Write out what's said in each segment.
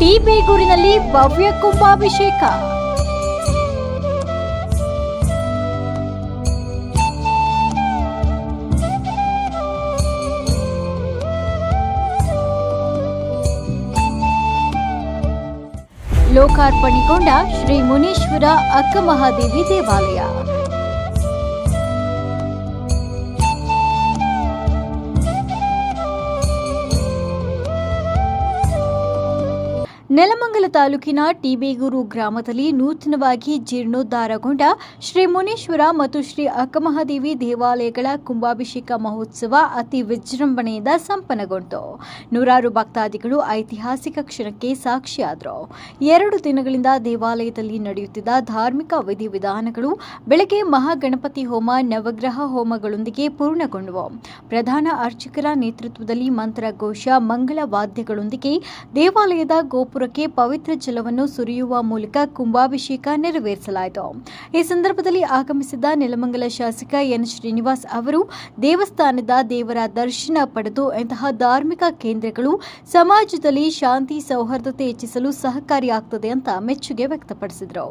T ಬೇಗೂರಿನಲ್ಲಿ ಭವ್ಯ ಕುಂಭಾಭಿಷೇಕ. ಲೋಕಾರ್ಪಣೆಗೊಂಡ ಶ್ರೀ ಮುನೀಶ್ವರ ಅಕ್ಕಮಹಾದೇವಿ ದೇವಾಲಯ. ನೆಲಮಂಗಲ ತಾಲೂಕಿನ ಟಿಬೇಗೂರು ಗ್ರಾಮದಲ್ಲಿ ನೂತನವಾಗಿ ಜೀರ್ಣೋದ್ಧಾರಗೊಂಡ ಶ್ರೀ ಮುನೀಶ್ವರ ಮತ್ತು ಶ್ರೀ ಅಕ್ಕಮಹಾದೇವಿ ದೇವಾಲಯಗಳ ಕುಂಭಾಭಿಷೇಕ ಮಹೋತ್ಸವ ಅತಿ ವಿಜೃಂಭಣೆಯಿಂದ ಸಂಪನ್ನಗೊಂಡಿತು. ನೂರಾರು ಭಕ್ತಾದಿಗಳು ಐತಿಹಾಸಿಕ ಕ್ಷಣಕ್ಕೆ ಸಾಕ್ಷಿಯಾದರು. ಎರಡು ದಿನಗಳಿಂದ ದೇವಾಲಯದಲ್ಲಿ ನಡೆಯುತ್ತಿದ್ದ ಧಾರ್ಮಿಕ ವಿಧಿವಿಧಾನಗಳು ಬೆಳಗ್ಗೆ ಮಹಾಗಣಪತಿ ಹೋಮ, ನವಗ್ರಹ ಹೋಮಗಳೊಂದಿಗೆ ಪೂರ್ಣಗೊಂಡವು. ಪ್ರಧಾನ ಅರ್ಚಕರ ನೇತೃತ್ವದಲ್ಲಿ ಮಂತ್ರಘೋಷ, ಮಂಗಳ ವಾದ್ಯಗಳೊಂದಿಗೆ ದೇವಾಲಯದ ಗೋಪುರಕ್ಕೆ ಪವಿತ್ರ ಜಲವನ್ನು ಸುರಿಯುವ ಮೂಲಕ ಕುಂಭಾಭಿಷೇಕ ನೆರವೇರಿಸಲಾಯಿತು. ಈ ಸಂದರ್ಭದಲ್ಲಿ ಆಗಮಿಸಿದ ನೆಲಮಂಗಲ ಶಾಸಕ ಎನ್. ಶ್ರೀನಿವಾಸ್ ಅವರು ದೇವಸ್ಥಾನದ ದೇವರ ದರ್ಶನ ಪಡೆದು ಇಂತಹ ಧಾರ್ಮಿಕ ಕೇಂದ್ರಗಳು ಸಮಾಜದಲ್ಲಿ ಶಾಂತಿ ಸೌಹಾರ್ದತೆ ಹೆಚ್ಚಿಸಲು ಸಹಕಾರಿಯಾಗ್ತದೆ ಅಂತ ಮೆಚ್ಚುಗೆ ವ್ಯಕ್ತಪಡಿಸಿದರು.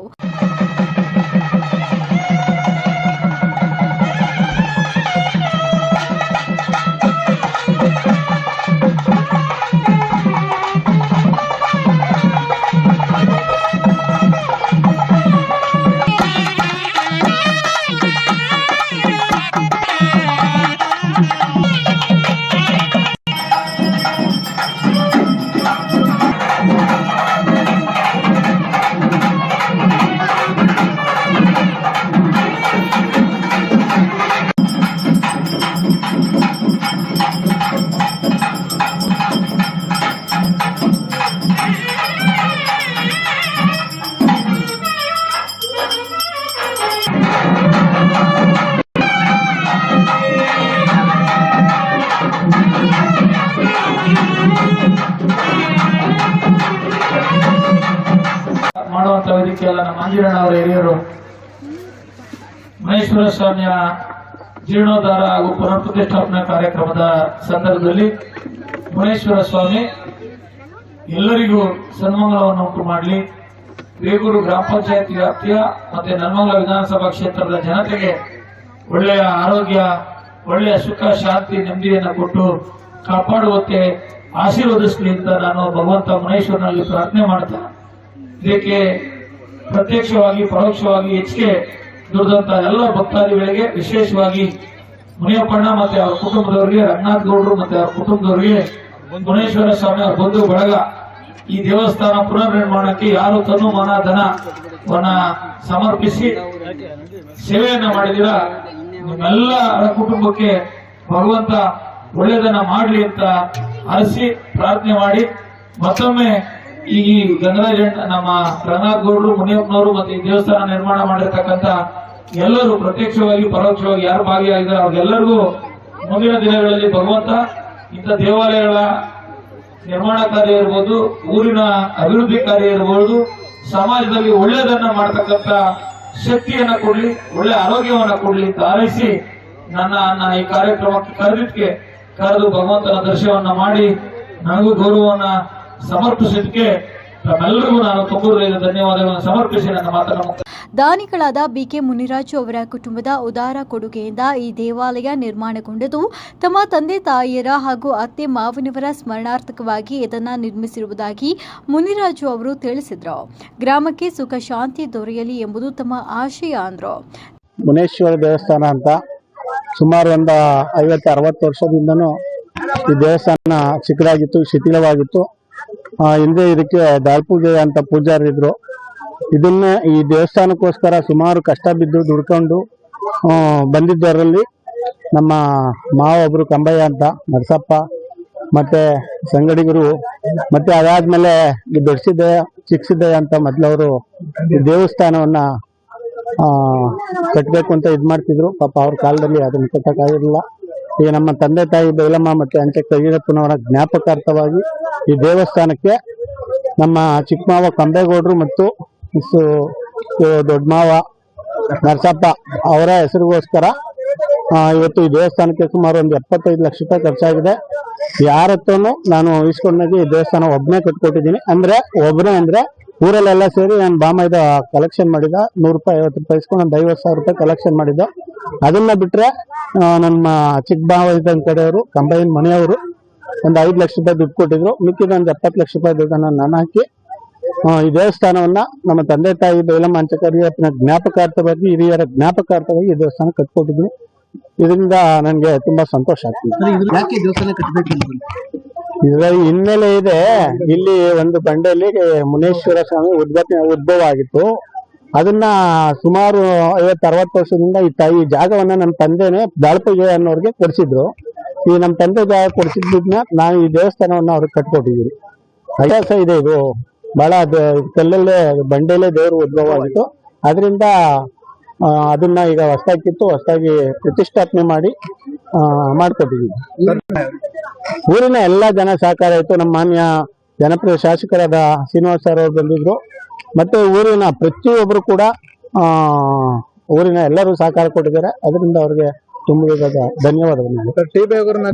ವೇದಿಕೆಯಲ್ಲ ನಮ್ಮ ಅವರ ಹಿರಿಯರು. ಮಹೇಶ್ವರ ಸ್ವಾಮಿಯ ಜೀರ್ಣೋದ್ಧಾರ ಹಾಗೂ ಪುನರ್ ಪ್ರತಿಷ್ಠಾಪನಾ ಕಾರ್ಯಕ್ರಮದ ಸಂದರ್ಭದಲ್ಲಿ ಮಹೇಶ್ವರ ಸ್ವಾಮಿ ಎಲ್ಲರಿಗೂ ಸನ್ಮಂಗಲವನ್ನು ಉಂಟು ಮಾಡಲಿ. ಬೇಗೂರು ಗ್ರಾಮ ಪಂಚಾಯತ್ ವ್ಯಾಪ್ತಿಯ ಮತ್ತೆ ನನ್ಮಂಗಲ ವಿಧಾನಸಭಾ ಕ್ಷೇತ್ರದ ಜನತೆಗೆ ಒಳ್ಳೆಯ ಆರೋಗ್ಯ, ಒಳ್ಳೆಯ ಸುಖ, ಶಾಂತಿ, ನೆಮ್ಮದಿಯನ್ನು ಕೊಟ್ಟು ಕಾಪಾಡುವಂತೆ ಆಶೀರ್ವದಿಸಲಿ ಅಂತ ನಾನು ಭಗವಂತ ಮುನೇಶ್ವರನಲ್ಲಿ ಪ್ರಾರ್ಥನೆ ಮಾಡ್ತಾ ಇದಕ್ಕೆ ಪ್ರತ್ಯಕ್ಷವಾಗಿ, ಪರೋಕ್ಷವಾಗಿ ಹೆಚ್ಚಿಗೆ ದುಡಿದಂತ ಎಲ್ಲ ಭಕ್ತಾದಿಗಳಿಗೆ ವಿಶೇಷವಾಗಿ ಮುನಿಯಪ್ಪಣ್ಣ ಮತ್ತೆ ಅವರ ಕುಟುಂಬದವರಿಗೆ ರಂಗನಾಥ್ ಗೌಡರು ಮತ್ತೆ ಅವರ ಕುಟುಂಬದವರಿಗೆ ಗುಣೇಶ್ವರ ಸ್ವಾಮಿ ಅವರ ಬಂಧು ಬಳಗ ಈ ದೇವಸ್ಥಾನ ಪುನರ್ ನಿರ್ಮಾಣಕ್ಕೆ ಯಾರು ತನು ಮನ ಧನವನ್ನ ಸಮರ್ಪಿಸಿ ಸೇವೆಯನ್ನ ಮಾಡಿದಿರ ನಿಮ್ಮೆಲ್ಲರ ಕುಟುಂಬಕ್ಕೆ ಭಗವಂತ ಒಳ್ಳೆಯದನ್ನ ಮಾಡಲಿ ಅಂತ ಹರಸಿ ಪ್ರಾರ್ಥನೆ ಮಾಡಿ ಮತ್ತೊಮ್ಮೆ ಈ ಗಂಗರಾಜ ನಮ್ಮ ರಂಗನಾಥ್ ಗೌಡರು ಮುನಿಯಪ್ಪನವರು ಮತ್ತೆ ಈ ದೇವಸ್ಥಾನ ನಿರ್ಮಾಣ ಮಾಡಿರ್ತಕ್ಕಂತ ಎಲ್ಲರೂ ಪ್ರತ್ಯಕ್ಷವಾಗಿ, ಪರೋಕ್ಷವಾಗಿ ಯಾರು ಭಾಗಿಯಾಗಿದ್ದಾರೆ ಅವ್ರಿಗೆಲ್ಲರಿಗೂ ಮುಂದಿನ ದಿನಗಳಲ್ಲಿ ಭಗವಂತ ಇಂಥ ದೇವಾಲಯಗಳ ನಿರ್ಮಾಣ ಕಾರ್ಯ ಇರ್ಬೋದು, ಊರಿನ ಅಭಿವೃದ್ಧಿ ಕಾರ್ಯ ಇರ್ಬೋದು, ಸಮಾಜದಲ್ಲಿ ಒಳ್ಳೆಯದನ್ನ ಮಾಡ್ತಕ್ಕಂಥ ಶಕ್ತಿಯನ್ನ ಕೊಡ್ಲಿ, ಒಳ್ಳೆ ಆರೋಗ್ಯವನ್ನ ಕೊಡ್ಲಿ ಅಂತ ನನ್ನ ನನ್ನ ಈ ಕಾರ್ಯಕ್ರಮಕ್ಕೆ ಕರೆದಿದ್ಕೆ ಕರೆದು ಭಗವಂತನ ದರ್ಶನವನ್ನ ಮಾಡಿ, ನನಗೂ ಗೌರವವನ್ನ ಸಮರ್ಪಿಸಿದ್ದಕ್ಕೆ ತಮ್ಮೆಲ್ಲರಿಗೂ ನಾನು ತುಂಬ ಧನ್ಯವಾದಗಳನ್ನು ಸಮರ್ಪಿಸಿ ನನ್ನ ಮಾತನ್ನು ದಾನಿಗಳಾದ ಬಿಕೆ ಮುನಿರಾಜು ಅವರ ಕುಟುಂಬದ ಉದಾರ ಕೊಡುಗೆಯಿಂದ ಈ ದೇವಾಲಯ ನಿರ್ಮಾಣಗೊಂಡಿದ್ದು ತಮ್ಮ ತಂದೆ ತಾಯಿಯರ ಹಾಗೂ ಅತ್ತೆ ಮಾವನವರ ಸ್ಮರಣಾರ್ಥಕವಾಗಿ ಇದನ್ನು ನಿರ್ಮಿಸಿರುವುದಾಗಿ ಮುನಿರಾಜು ಅವರು ತಿಳಿಸಿದರು. ಗ್ರಾಮಕ್ಕೆ ಸುಖ ಶಾಂತಿ ದೊರೆಯಲಿ ಎಂಬುದು ತಮ್ಮ ಆಶಯ ಅಂದರು. ಮುನೇಶ್ವರ ದೇವಸ್ಥಾನ ಅಂತ ಸುಮಾರು ಒಂದು ಐವತ್ತು ಅರವತ್ತು ವರ್ಷದಿಂದನೂ ಈ ದೇವಸ್ಥಾನ ಚಿಕ್ಕದಾಗಿತ್ತು ಶಿಥಿಲವಾಗಿತ್ತು. ಹಿಂದೆ ಇದಕ್ಕೆ ದಾಳ್ಪೂಜೆ ಅಂತ ಪೂಜಾರಿದ್ರು ಇದನ್ನ ಈ ದೇವಸ್ಥಾನಕ್ಕೋಸ್ಕರ ಸುಮಾರು ಕಷ್ಟ ಬಿದ್ದು ದುಡ್ಕೊಂಡು ಬಂದಿದ್ದವರಲ್ಲಿ ನಮ್ಮ ಮಾವ ಒಬ್ರು ಕಂಬಯ್ಯ ಅಂತ, ನರಸಪ್ಪ, ಮತ್ತೆ ಸಂಗಡಿಗರು, ಮತ್ತೆ ಅದಾದ್ಮೇಲೆ ದೊಡ್ಡಸಿದ್ದಯ್ಯ ಚಿಕ್ಕಸಿದ್ದಯ್ಯ ಅಂತ ಮೊದ್ಲವರು ದೇವಸ್ಥಾನವನ್ನ, ಆ, ಕಟ್ಬೇಕು ಅಂತ ಇದು ಮಾಡ್ತಿದ್ರು. ಪಾಪ ಅವ್ರ ಕಾಲದಲ್ಲಿ ಅದನ್ನ ಕಟ್ಟಕ್ಕಾಗಿರ್ಲಿಲ್ಲ. ಈಗ ನಮ್ಮ ತಂದೆ ತಾಯಿ ಬೈಲಮ್ಮ ಮತ್ತು ಅಂಚೆ ಕೈಯಪ್ಪನವರ ಜ್ಞಾಪಕಾರ್ಥವಾಗಿ ಈ ದೇವಸ್ಥಾನಕ್ಕೆ ನಮ್ಮ ಚಿಕ್ಕಮಾವ ಕಂಬೇಗೌಡರು ಮತ್ತು ದೊಡ್ಡ ಮಾವ ನರಸಪ್ಪ ಅವರ ಹೆಸರಿಗೋಸ್ಕರ ಇವತ್ತು ಈ ದೇವಸ್ಥಾನಕ್ಕೆ ಸುಮಾರು ಒಂದು ಎಪ್ಪತ್ತೈದು ಲಕ್ಷ ರೂಪಾಯಿ ಖರ್ಚಾಗಿದೆ. ಯಾರ ನಾನು ಇಸ್ಕೊಂಡಾಗಿ ಈ ದೇವಸ್ಥಾನ ಒಬ್ಬನೇ ಕಟ್ಕೊಟ್ಟಿದ್ದೀನಿ. ಅಂದ್ರೆ ಒಬ್ಬನೇ ಅಂದ್ರೆ ಊರಲ್ಲೆಲ್ಲ ಸೇರಿ ನಾನು ಬಾಮೈದ ಕಲೆಕ್ಷನ್ ಮಾಡಿದ, ನೂರು ರೂಪಾಯಿ ಐವತ್ತು ರೂಪಾಯಿ ಇಸ್ಕೊಂಡು ಒಂದು ಐವತ್ತು ಸಾವಿರ ರೂಪಾಯಿ ಕಲೆಕ್ಷನ್ ಮಾಡಿದ್ದು. ಅದನ್ನ ಬಿಟ್ರೆ ನಮ್ಮ ಚಿಕ್ಕ ಬಾಮೈದ ಕಡೆಯವರು ಕಂಬೈನ್ ಮನೆಯವರು ಒಂದು ಐದು ಲಕ್ಷ ರೂಪಾಯಿ ದುಡ್ಡು ಕೊಟ್ಟಿದ್ರು. ಮಿಕ್ಕಿದ ಒಂದು ಎಪ್ಪತ್ತು ಲಕ್ಷ ರೂಪಾಯಿ ದುಡ್ಡನ್ನು ನಾನು ಹಾಕಿ ಈ ದೇವಸ್ಥಾನವನ್ನ ನಮ್ಮ ತಂದೆ ತಾಯಿ ಬೇಲಮ್ಮ ಅಂಚಕರಿಯಪ್ಪನ ಜ್ಞಾಪಕಾರ್ಥವಾಗಿ ಹಿರಿಯರ ಜ್ಞಾಪಕಾರ್ಥವಾಗಿ ಈ ದೇವಸ್ಥಾನ ಕಟ್ಕೊಟ್ಟಿದ್ವಿ. ಇದರಿಂದ ನನಗೆ ತುಂಬಾ ಸಂತೋಷ ಆಗ್ತದೆ. ಇದರ ಹಿನ್ನೆಲೆ ಇದೆ ಇಲ್ಲಿ ಒಂದು ಬಂಡೆಯಲ್ಲಿ ಮುನೇಶ್ವರ ಸ್ವಾಮಿ ಉದ್ಘಾಟನೆ ಉದ್ಭವ ಆಗಿತ್ತು. ಅದನ್ನ ಸುಮಾರು ಐವತ್ತು ಅರವತ್ತು ವರ್ಷದಿಂದ ಈ ತಾಯಿ ಜಾಗವನ್ನ ನಮ್ಮ ತಂದೆನೆ ದಾಳ್ಪೂಜೆ ಅನ್ನೋರ್ಗೆ ಕೊಡಿಸಿದ್ರು. ಈ ನಮ್ಮ ತಂದೆ ಜಾಗ ಕೊಡಿಸಿದ್ನ ನಾನು ಈ ದೇವಸ್ಥಾನವನ್ನ ಅವ್ರಿಗೆ ಕಟ್ಕೊಟ್ಟಿದ್ದೀನಿ. ಅಭ್ಯಾಸ ಇದೆ ಇದು. ಬಹಳ ಕಲ್ಲಲ್ಲೇ, ಬಂಡೆಯಲ್ಲೇ ದೇವರು ಉದ್ಭವ ಆಗಿತ್ತು. ಅದರಿಂದ ಅದನ್ನ ಈಗ ಹೊಸದಾಗಿ ಕಿತ್ತು ಹೊಸದಾಗಿ ಪ್ರತಿಷ್ಠಾಪನೆ ಮಾಡಿ ಮಾಡ್ಕೊಟ್ಟಿದ್ದೀನಿ. ಊರಿನ ಎಲ್ಲ ಜನ ಸಹಕಾರ ಇತ್ತು ನಮ್ಮ ಮಾನ್ಯ ಜನಪ್ರಿಯ ಶಾಸಕರಾದ ಶ್ರೀನಿವಾಸ ಸರ್ ಅವರು ಬಂದಿದ್ರು. ಮತ್ತೆ ಊರಿನ ಪ್ರತಿಯೊಬ್ಬರು ಕೂಡ ಊರಿನ ಎಲ್ಲರೂ ಸಹಕಾರ ಕೊಟ್ಟಿದ್ದಾರೆ. ಅದರಿಂದ ಅವ್ರಿಗೆ ತುಂಬ ಧನ್ಯವಾದಗಳು. ಟಿ ಬೇಗೂರ್ನ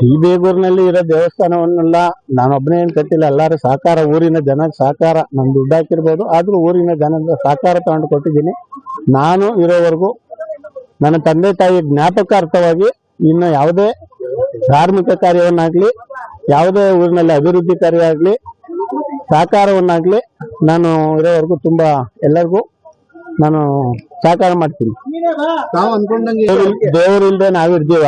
ಟಿ ಬೇಗೂರಿನಲ್ಲಿ ಇರೋ ದೇವಸ್ಥಾನವನ್ನೆಲ್ಲ ನಾನೊಬ್ಬನೇ ಏನು ಕಟ್ಟಿಲ್ಲ ಎಲ್ಲರೂ ಸಹಕಾರ ಊರಿನ ಜನ ಸಹಕಾರ. ನಮ್ಮ ದುಡ್ಡು ಹಾಕಿರ್ಬೋದು. ಆದರೂ ಊರಿನ ಜನದ ಸಹಕಾರ ತಗೊಂಡು ಕೊಟ್ಟಿದ್ದೀನಿ. ನಾನು ಇರೋವರೆಗೂ ನನ್ನ ತಂದೆ ತಾಯಿ ಜ್ಞಾಪಕಾರ್ಥವಾಗಿ ಇನ್ನು ಯಾವುದೇ ಧಾರ್ಮಿಕ ಕಾರ್ಯವನ್ನಾಗಲಿ ಯಾವುದೇ ಊರಿನಲ್ಲಿ ಅಭಿವೃದ್ಧಿ ಕಾರ್ಯ ಆಗ್ಲಿ ಸಹಕಾರವನ್ನಾಗ್ಲಿ ನಾನು ಇರೋವರೆಗೂ ತುಂಬಾ ಎಲ್ಲರಿಗೂ ನಾನು ಸಹಕಾರ ಮಾಡ್ತೀನಿ. ತಾವು ಅನ್ಕೊಂಡಂಗೆ ದೇವ್ರು ಇಲ್ದೆ ನಾವಿರ್ತೀವ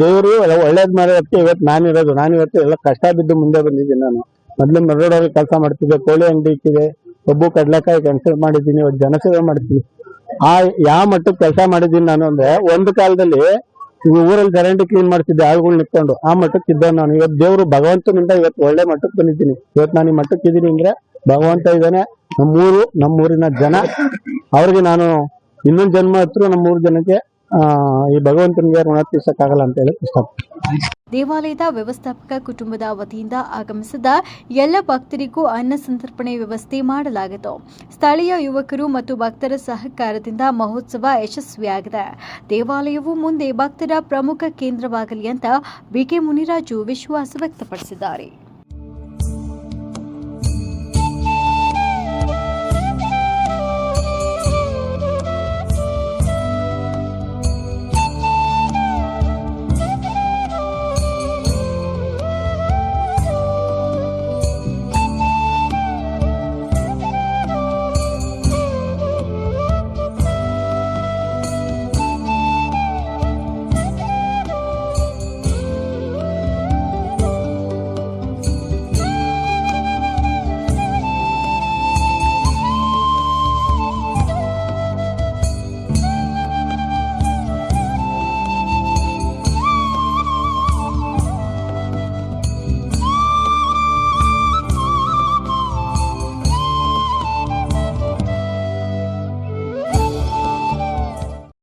ದೇವರು ಒಳ್ಳೇದ್ ಮಾಡೋದಕ್ಕೆ ಇವತ್ತು ನಾನಿರೋದು ನಾನಿವತ್ತು ಎಲ್ಲ ಕಷ್ಟ ಬಿದ್ದು ಮುಂದೆ ಬಂದಿದ್ದೀನಿ ನಾನು. ಮೊದ್ಲು ಮರಡೋರಿಗೆ ಕೆಲಸ ಮಾಡ್ತಿದ್ದೆ ಕೋಳಿ ಅಂಗಡಿ ಇಟ್ಟಿದೆ ಕಬ್ಬು ಕಡ್ಲೆಕಾಯಿ ಕೆಲಸ ಮಾಡಿದ್ದೀನಿ ಇವತ್ತು ಜನಸೇವೆ ಮಾಡ್ತೀನಿ. ಆ ಯಾವ ಮಟ್ಟಕ್ಕೆ ಕೆಲಸ ಮಾಡಿದ್ದೀನಿ ನಾನು ಅಂದ್ರೆ ಒಂದು ಕಾಲದಲ್ಲಿ ಈ ಊರಲ್ಲಿ ಚರಂಡಿ ಕ್ಲೀನ್ ಮಾಡ್ತಿದ್ದೆ ಆಳುಗಳು ನಿಂತ್ಕೊಂಡು ಆ ಮಟ್ಟಕ್ಕೆ ಇದ್ದ ನಾನು. ಇವತ್ತು ದೇವರು ಭಗವಂತನಿಂದ ಇವತ್ತು ಒಳ್ಳೆ ಮಟ್ಟಕ್ಕೆ ಬಂದಿದ್ದೀನಿ. ಇವತ್ತು ನಾನು ಈ ಮಟ್ಟಕ್ಕೆ ಇದ್ದೀನಿ ಅಂದ್ರೆ ಭಗವಂತ ಇದ್ದಾನೆ. ನಮ್ಮೂರು, ನಮ್ಮೂರಿನ ಜನ. ಅವ್ರಿಗೆ ನಾನು ಇನ್ನೊಂದು ಜನ್ಮ ಹತ್ರ ನಮ್ಮೂರು ಜನಕ್ಕೆ ಈ ಭಗವಂತನಿಗೆ ಋಣ ತೀರ್ಸಕ್ಕಾಗಲ್ಲ ಅಂತ ಹೇಳಿ ಇಷ್ಟಪಡ್ತೀನಿ ದೇವಾಲಯದ ವ್ಯವಸ್ಥಾಪಕ ಕುಟುಂಬದ ವತಿಯಿಂದ ಆಗಮಿಸಿದ ಎಲ್ಲ ಭಕ್ತರಿಗೂ ಅನ್ನ ಸಂತರ್ಪಣೆ ವ್ಯವಸ್ಥೆ ಮಾಡಲಾಗಿತ್ತು. ಸ್ಥಳೀಯ ಯುವಕರು ಮತ್ತು ಭಕ್ತರ ಸಹಕಾರದಿಂದ ಮಹೋತ್ಸವ ಯಶಸ್ವಿಯಾಗಿದೆ. ದೇವಾಲಯವು ಮುಂದೆ ಭಕ್ತರ ಪ್ರಮುಖ ಕೇಂದ್ರವಾಗಲಿ ಅಂತ ಬಿಕೆ ಮುನಿರಾಜು ವಿಶ್ವಾಸ ವ್ಯಕ್ತಪಡಿಸಿದ್ದಾರೆ.